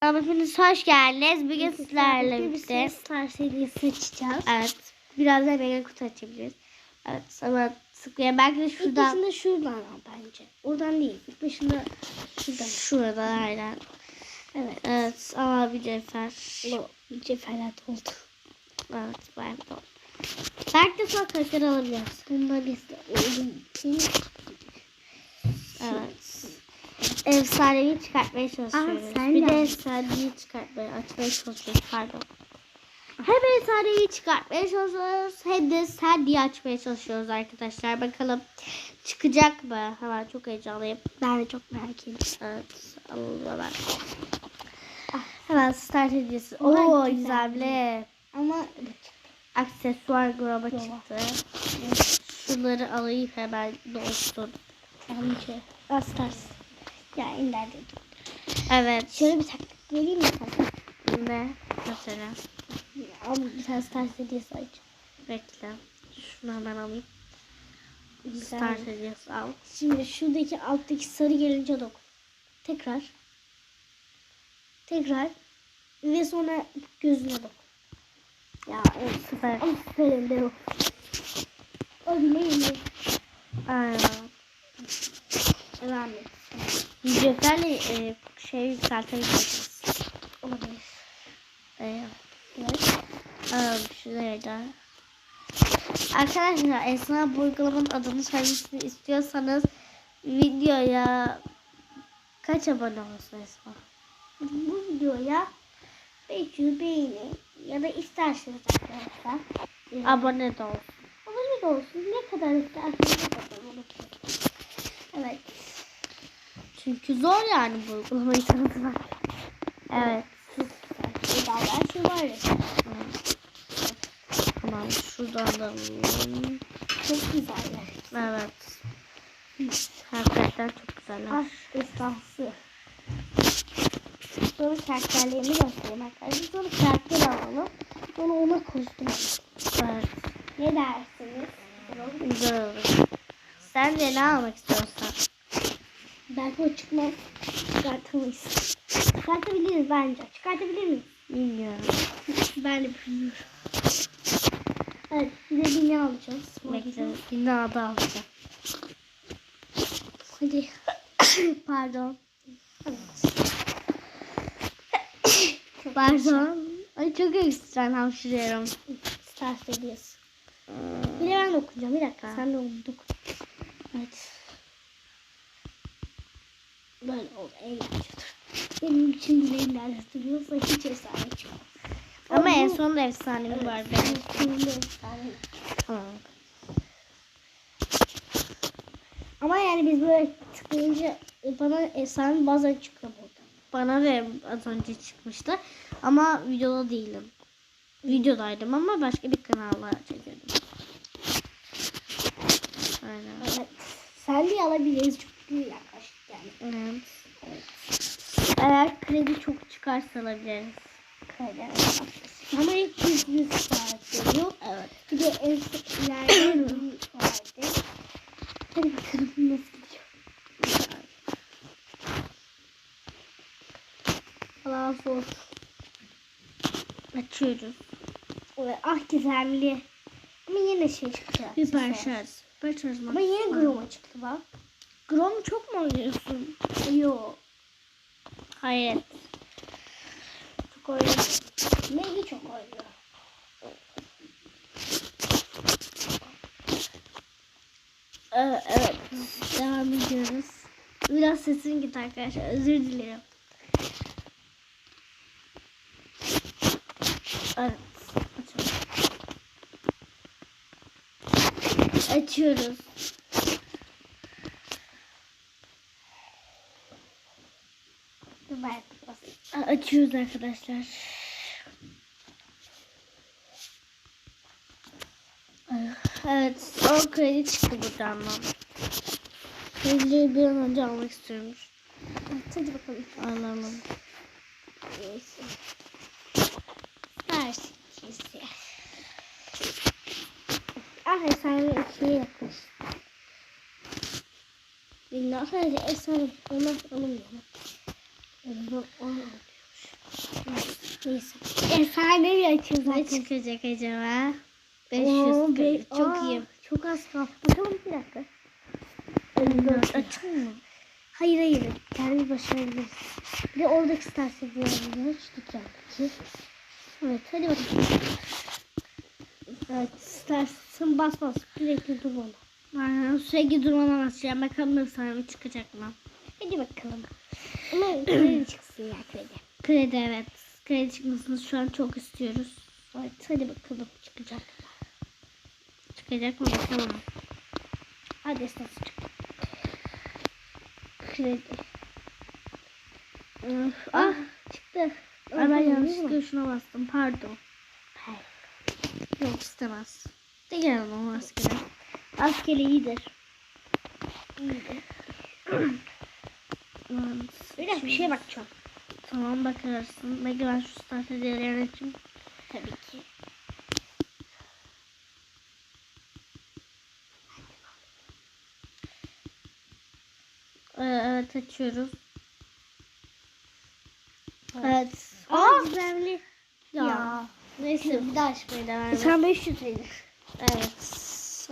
Hepiniz hoş geldiniz. Bugün sizlerle bir birlikte. Star serisi açacağız. Evet. Biraz da mega kutu açabiliriz. Evet. Ama sıkıya belki de İlk şuradan. başında şuradan al bence. Oradan değil. İlk başında şuradan. Şuradan aynen. Evet. Evet. Ama bir cefer. O ceferat oldu. Evet. Ben de. Belki de son karakter alabiliriz. Bunlar liste olduğu için. Evet. Efsanevi çıkartmaya çalışıyoruz. Aa, sen bir de. de efsanevi çıkartmaya, açmaya çalışıyoruz. Pardon. Hem efsanevi çıkartmaya çalışıyoruz hem de serdiyi açmaya çalışıyoruz arkadaşlar. Bakalım çıkacak mı? Hemen çok heyecanlıyım. Ben de çok merak ediyorum. Evet. Alalım hemen. Ah, Hemen start hediyesi. Oo güzel. Ama Aksesuar gruba çıktı. Şunları alayım hemen dolsun. bence Stars. Ya ender dedim. Evet. Şöyle bir taktik vereyim mi sana? Ne? Mesela. Al bir tane Star serisi aç. Bekle. Şunu hemen alayım. Güzel. Start hediyesi al. Şimdi şuradaki alttaki sarı gelince dokun. Tekrar. Tekrar. Ve sonra gözüne dokun. Ya evet. Süper. Ama süperinde yok. O bile yeni. Aynen. Devam et. Ücretlerle e, şey yükseltebiliriz. Olabilir. Evet. Evet. Da. Arkadaşlar Esna bu uygulamanın adını söylemesini istiyorsanız videoya kaç abone olsun Esma? Bu videoya 500 beğeni ya da isterseniz arkadaşlar. e, Abone de olsun. abone de olsun. Ne kadar isterseniz o kadar olur. Evet. Çünkü zor yani bu uygulamayı tanıtmak. Evet. Çok güzel. Bedava şey var ya. Tamam şuradan da alalım. Çok güzeller. Evet. Hakikaten çok güzeller. Ah destansı. Sonra karakterlerini göstereyim arkadaşlar. Sonra karakter alalım. Sonra ona kostüm alalım. Evet. Ne dersiniz? Güzel olur. Sen de ne almak istiyorsan. Belki o çıkmaz. Çıkartamayız. Çıkartabiliriz bence. Çıkartabilir miyiz? Bilmiyorum. Ben de bilmiyorum. Evet. Bir de bir ne alacağız? Bekle. Binada alacağım. Hadi. Pardon. Pardon. Ay çok ekstrem hapşırıyorum. Star seviyesi. Bir de ben okuyacağım. Bir dakika. Sen de onu oku. Evet. Böyle oldu. Eğlenceli. Benim için eğlenceli duruyorsa hiç efsane çıkmaz. Ama en bu- sonunda efsanemi var benim. Efsane. Tamam. Ama yani biz böyle tıklayınca bana efsane bazen çıkıyor burada. Bana da az önce çıkmıştı. Ama videoda değilim. Videodaydım ama başka bir kanalda çekiyordum. Aynen. Evet. Sen de alabiliriz. Yaklaştık yani. Evet. Eğer kredi çok çıkarsa alabiliriz. Kayda. Ama ilk yüz yüz saat yok. Evet. Bir de en ileride bir vardı. Hadi bakalım nasıl gidiyor. Allah zor. Açıyoruz. Evet, Ah gizemli. Ama yine şey çıktı. Şarj. Süper şarj Ama yine Grom'a çıktı bak. Grom çok mu oynuyorsun? Yo. Hayır. Çok oynuyor. Neyi çok oynuyor? Evet, evet. Devam ediyoruz. Biraz sesim gitti arkadaşlar. Özür dilerim. Evet. Açıyoruz. Açıyoruz. Dur ben basayım. Açıyoruz arkadaşlar. Evet. O kredi çıktı buradan ama. Kredileri bir an önce almak istiyorum. Evet, Hadi bakalım. Alalım. Neyse. Her şey. Ah efsane ikiye yakmış. Billah sadece efsane ona alınmıyor. Bu- onu Neyse. Efsane bir açıyor Ne çıkacak acaba? Oo, 500 be- çok Aa, iyi. Çok az kaldı. Bakalım bir dakika. Açın mı? Hayır hayır. Kendi başarabiliriz. Bir de oradaki star seviyelerine dükkandaki. Evet hadi bakalım. Evet starsın bas bas. Sürekli dur ona. Aynen sürekli durmadan basacağım. Bakalım efsane çıkacak mı? Hadi bakalım. Ama kredi çıksın ya kredi. Kredi evet. Kredi çıkmasını şu an çok istiyoruz. Evet hadi bakalım çıkacak. Çıkacak mı bakalım. Hadi esas çık. Kredi. Öf, Ah ah. çıktı. Ay, ben yanlışlıkla şuna bastım. Pardon. Hayır. Yok istemez. De gel o maskele. Askeri iyidir. İyidir. Evet. Bir şeye bakacağım. Tamam bakarsın. Bekle ben şu start hediyeleri açayım. Tabii ki. Ee, evet açıyoruz. Evet. Aa, güzelli. Ya. Ya. Neyse bir daha açmaya devam edelim. Sen 500 verir. Evet.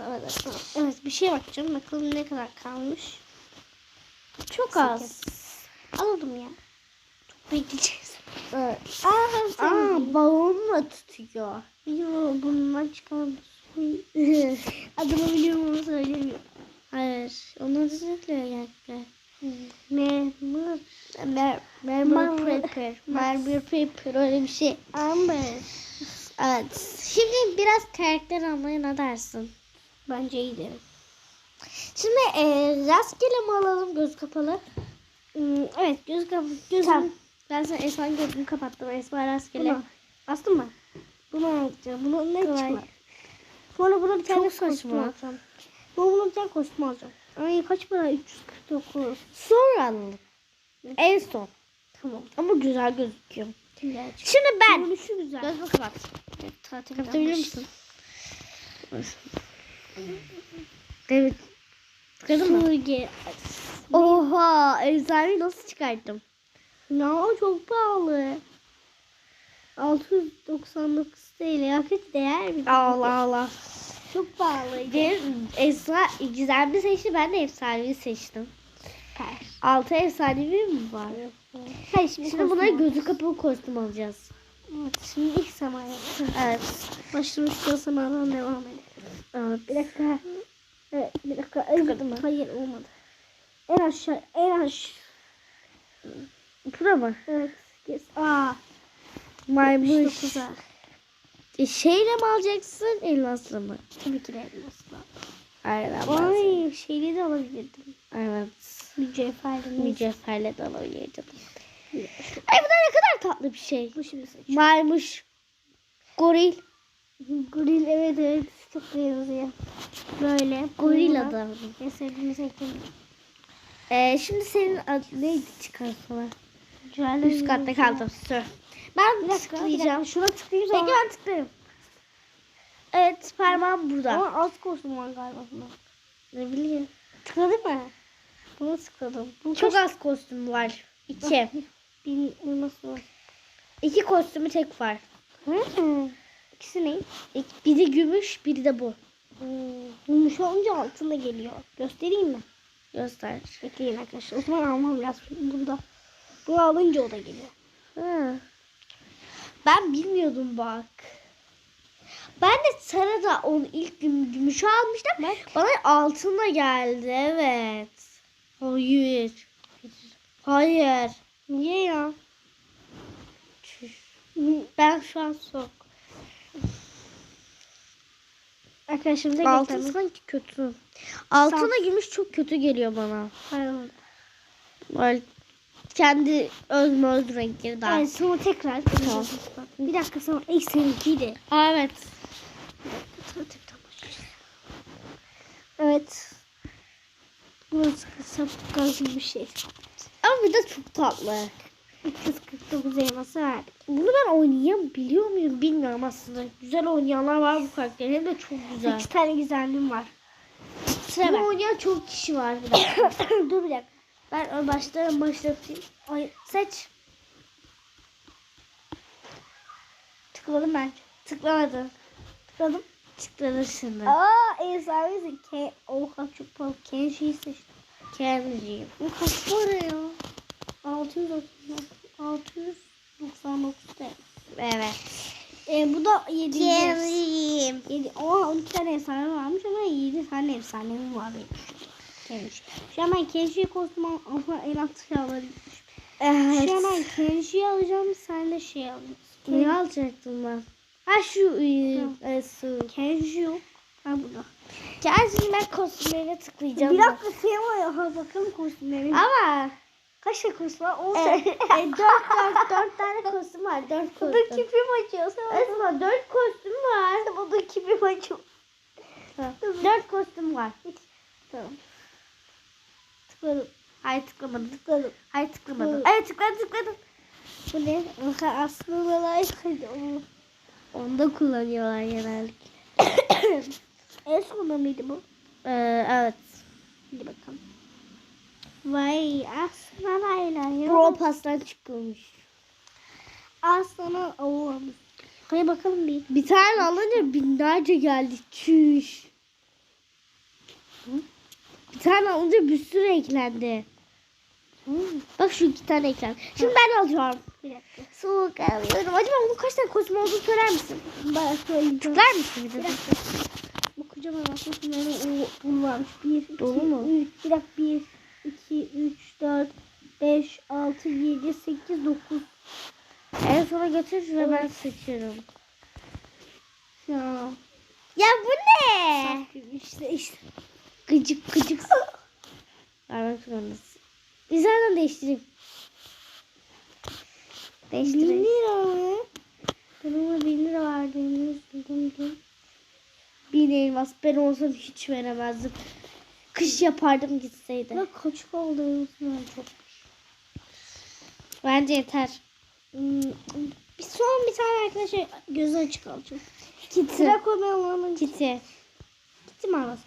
Evet. Evet bir şeye bakacağım. Bakalım ne kadar kalmış. Çok az. Alalım ya. Bekleyeceğiz. Evet. Aa, Aa, balonla tutuyor. Yo, bundan çıkan Adını biliyorum onu söylemiyorum. Hayır. Onu düzeltiyor gerçekten. Memur. Mermer paper. Marble paper öyle bir şey. Amber. Evet. Şimdi biraz karakter almaya ne dersin? Bence iyi derim. Şimdi e, rastgele mi alalım göz kapalı? Hmm, evet göz kap gözüm. Tamam. Ben sana Esma'nın gözünü kapattım. Esma rastgele. Bunu. Bastın mı? Bunu alacağım. Bunu ne Kolay. çıkar? Sonra buna bir tane Çok saçma. alacağım. Sonra buna bir tane kostüm alacağım. Ay kaç para? 349. Sonra alalım. En son. Tamam. Ama güzel gözüküyor. Gerçi. Şimdi ben. Şu güzel. Gözümü kapat. Evet, tatil Kapatabilir misin? Evet. Mı? Sürge. Oha. Efsaneyi nasıl çıkarttım? Ya çok pahalı. 699 TL. Yakıt değer mi? Allah Allah. Çok pahalı. Bir Esra gizemli seçti. Ben de efsanevi seçtim. Süper. Altı efsanevi mi var? Hayır şimdi, Şimdi buna gözü kapalı kostüm alacağız. Evet, şimdi ilk zaman yaptım. Evet. Başlamışken zamandan devam edelim. Evet. Bir dakika. Evet, bir dakika. Mı? Hayır olmadı. En aşağı, en aşağı. Bura mı? Evet. Aa. Maymuş. 79'a. E, şeyle mi alacaksın elmasla mı? Tabii ki de elmasla. Aynen. Ay şeyli de alabilirdim. Evet. Mücevherli. Mücevherle de alabilirdim. Ay bu da ne kadar tatlı bir şey. Bu şimdi seç. Maymuş. Goril. Goril evet evet. Çok benziyor. Böyle. Goril adamı. En sevdiğim seçim. Ee, şimdi senin adın neydi çıkar Mücevherli. Üst katta kaldım. Sür. Ben Bir dakika. Bir tıklayacağım. Şuna tıklayayım Peki sonra. ben tıklarım. Evet parmağım burada. Ama az kostüm var galiba ne bileyim. Tıkladın mı? Bunu tıkladım. Bu Çok az kostüm var. İki. Bin elması var. İki kostümü tek var. Hı. İkisi ne? Biri gümüş, biri de bu. Hmm. Gümüş olunca altında geliyor. Göstereyim mi? Göster. Bekleyin arkadaşlar. O zaman almam lazım. Burada. Bunu alınca o da geliyor. Ha. Ben bilmiyordum bak. Ben de Sara'da onu ilk gün gümüş almıştım. Bak. Bana altınla geldi evet. Hayır. Hayır. Niye ya? Ben şu an sok. Arkadaşım da Altın getirdim. sanki kötü. Altına gümüş çok kötü geliyor bana. Pardon. Böyle kendi özme öz renkleri daha. Evet sonra tekrar. Tamam. Bir dakika sonra ilk seninkiydi. Aa, evet. Evet. Burası sapık gibi bir şey. Ama bir de çok tatlı. 349 elması verdik. Bunu ben oynayabiliyor muyum bilmiyorum aslında. Güzel oynayanlar var bu karakteri. Hem de çok güzel. İki tane güzelliğim var. Sıra Bunu oynayan çok kişi var bir dakika. Dur bir dakika. Ben baştan başlatayım. Ay, Seç. Tıkladım ben. Tıklamadın. Tıkladım. Tıkladın şimdi. Aa efsanesi. Ke Oha çok pahalı. Kenji'yi seçtim. Kendiciyim. Bu kaç para ya? 699. 699 TL. Evet. E, bu da 7. Kendiciyim. 7. Oha 12 tane efsane varmış ama 7 tane efsane var benim? Kenji. Şu an ben Kenji'ye kostüm ama en alt silahları gitmiş. Evet. Şu an ben Kenji'yi alacağım sen de şey alacaksın. Ne alacaktım ben? Ha şu Hı. e, su. Kenji yok. Ha burada. Gerçi ben kostümlerine tıklayacağım. Bir da. dakika şey var bakalım kostümleri. Ama Kaç tane kostüm var? 10 e, tane. e, dört, dört, dört tane kostüm var. Dört Bu da kostüm. kipim açıyor. Sen Esma dört kostüm var. Bu da kipim açıyor. Dört kostüm var. Tamam. Tıkladım. Hayır tıklamadım. Tıkladım. Hayır tıklamadım. Hı. Evet tıkladım tıkladım. Bu ne? Aslında like. Onu da kullanıyorlar genellikle. En sonunda mıydı bu? Ee, evet. Hadi bakalım. Vay aslında layla ya. Pro Pass'tan çıkıyormuş. Aslında olmamış. Hadi bakalım bir. Bir tane alınca binlerce geldi. Çüş. Bir tane alınca bir sürü eklendi. Bak şu iki tane eklendi. Şimdi ben alacağım. Bir dakika. Soğuk alıyorum. Acaba onun kaç tane kostüm olduğunu söyler misin? Ben söyleyeceğim. Tıklar mısın bir Bir de? dakika. Bu kocaman aslında bunu varmış. 1, 2, Dolu mu? 3, bir dakika 1, 2, 3, 4, 5, 6, 7, 8, 9. En sona götür ve ben seçiyorum. Ya. Ya bu ne? İşte işte. Gıcık gıcık. Vermek zorundasın. Bir zaten değiştireyim. 1 Değiştireyim. lira mı? Ben ona 1 lira verdiğimi üzüldüm. Bin elmas. Ben olsam hiç veremezdim. Kış yapardım gitseydi. Bak kaç kaldı ben çok. Bence yeter. Hmm, Bir son bir tane arkadaşa gözü açık alacağım. Kitty. Sıra koymayalım. Kitty. Gitti mi arası?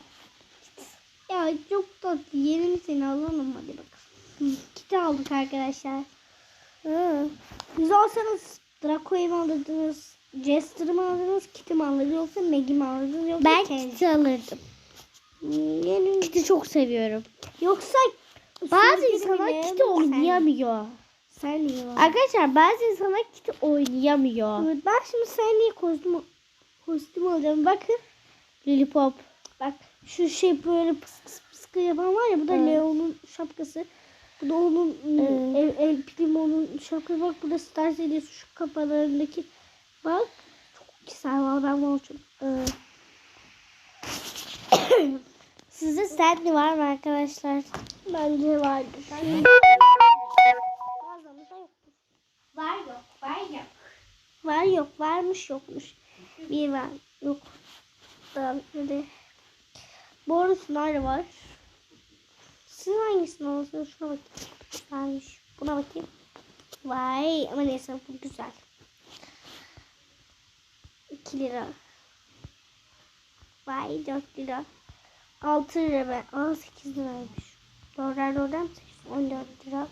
Ya çok tatlı. Yeni mi seni alalım hadi bakalım. Kiti aldık arkadaşlar. Hı. Siz olsanız Draco'yu mu alırdınız? Jester'ı mı alırdınız? Kitty mi alırdınız? Yoksa Maggie mi alırdınız? Yoksa Ben Kenji? Kitty alırdım. Yani Kitty çok seviyorum. yoksa Bazı insanlar Kitty oynayamıyor. Sen niye var? Arkadaşlar bazı insanlar Kitty oynayamıyor. Evet, ben şimdi sen niye kostüm, kostüm alacağım? Bakın. Lollipop. Bak şu şey böyle pıskı pıskı yapan var ya bu da Evet. Leo'nun şapkası. Bu da onun Evet. el, el Primo'nun şapkası. Bak bu da Star serisi şu kafalarındaki. Bak çok güzel var ben bunu çok. Evet. Sizde Stanley var mı arkadaşlar? Bence vardı. Ben Bazılarımızda yoktur. Var yok. Var yok. Var yok varmış yokmuş. Bir var yok. Daha bitmedi. Bu arada Sınar'da var. Siz hangisini alıyorsunuz? Şuna bakayım. Varmış. Buna bakayım. Vay ama neyse bu güzel. 2 lira. Vay 4 lira. 6 lira ben. Aa 8 liraymış. Doğrular doğrudan 14 lira.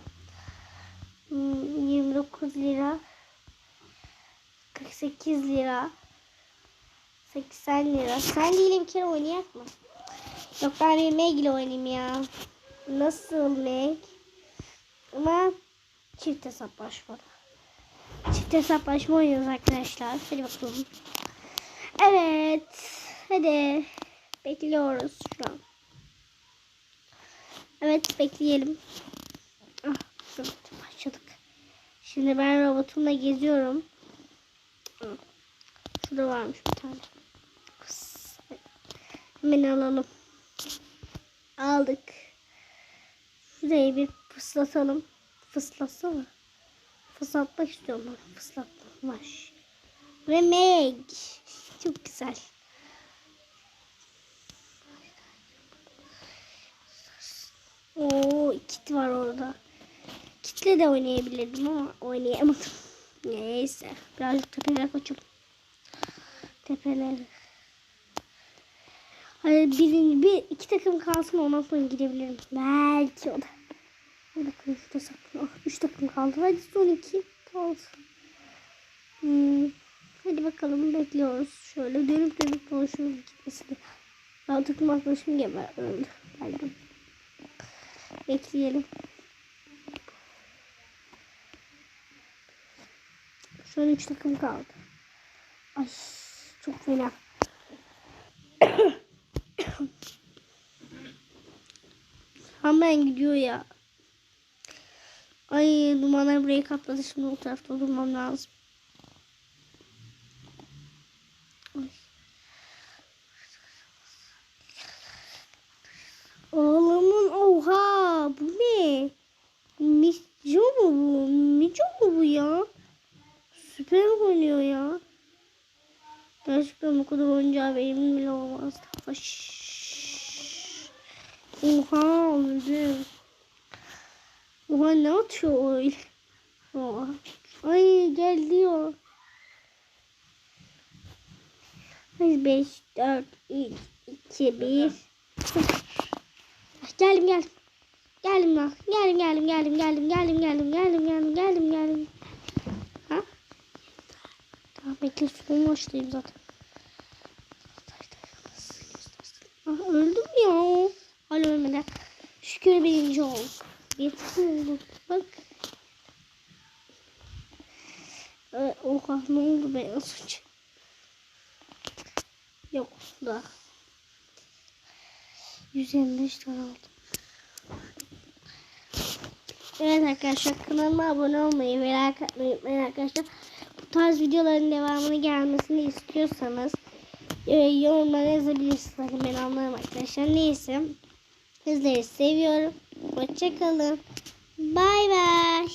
Hmm, 29 lira. 48 lira. 80 lira. Sen ile bir kere oynayak mı? Yok ben bir ile oynayayım ya. Nasıl Meg? Ama çift hesaplaşma. Çift hesaplaşma oynuyoruz arkadaşlar. Hadi bakalım. Evet. Hadi. Bekliyoruz şu an. Evet bekleyelim. Ah, başladık. Şimdi ben robotumla geziyorum. Şurada varmış bir tane. Hemen alalım. Aldık. Şurayı bir fıslatalım. Fıslatsana. Fıslatmak istiyorum ben. Fıslatmaş. Ve Meg. Çok güzel. Oo, kit var orada. Kitle de oynayabilirdim ama oynayamadım. Neyse. Birazcık tepelere kaçalım. Tepelere. Hadi birinci, bir iki takım kalsın ondan sonra gidebilirim. Belki o da. Hadi bakalım şurada saklı. Ah, üç takım kaldı. Hadi son iki kalsın. Hmm. Hadi bakalım bekliyoruz. Şöyle dönüp dönüp dolaşıyoruz gitmesini. Daha takım arkadaşım geber öldü. Geldim. Bekleyelim. Şu an üç takım kaldı. Ay çok fena. Hemen gidiyor ya. Ay dumanlar burayı kapladı. Şimdi o tarafta durmam lazım. Ay. Oğlumun oha bu ne? Mico mu bu? Mico mu bu ya? Süper oynuyor ya. Gerçekten bu kadar oyuncağı benim bile olmaz. Hoş. Oha öldüm. Oha ne atıyor öyle? Oha. Ay gel diyor. Hadi 5, 4, 3, 2, 1. Geldim geldim. Geldim lan. Geldim geldim geldim geldim geldim geldim geldim geldim geldim geldim. Ha? Tamam bekle suyumu açtayım zaten. Ah, öldüm ya. Hala ölmeden. Şükür birinci olduk. Yeter oldu. Bak. Ee, oha ne oldu be önce? Yok da. 125 tane aldım. Evet arkadaşlar kanalıma abone olmayı ve like unutmayın arkadaşlar. Bu tarz videoların devamını gelmesini istiyorsanız e, yorumlara yazabilirsiniz. Hadi ben anlarım arkadaşlar. Neyse. Sizleri seviyorum. Hoşçakalın. Bay bay.